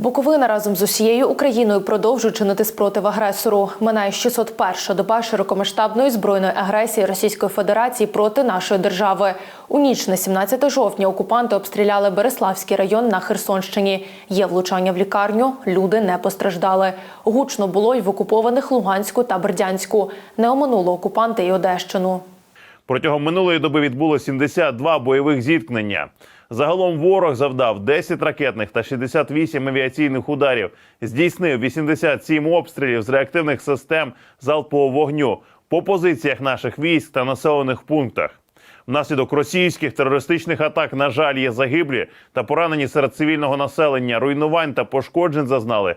Буковина разом з усією Україною продовжує чинити спротив агресору. Минає 601 доба широкомасштабної збройної агресії Російської Федерації проти нашої держави. У ніч на 17 жовтня окупанти обстріляли Береславський район на Херсонщині. Є влучання в лікарню, люди не постраждали. Гучно було й в окупованих Луганську та Бердянську. Не оминуло окупанти й Одещину. Протягом минулої доби відбуло 72 бойових зіткнення. Загалом ворог завдав 10 ракетних та 68 авіаційних ударів, здійснив 87 обстрілів з реактивних систем залпового вогню по позиціях наших військ та населених пунктах. Внаслідок російських терористичних атак, на жаль, є загиблі та поранені серед цивільного населення. Руйнувань та пошкоджень зазнали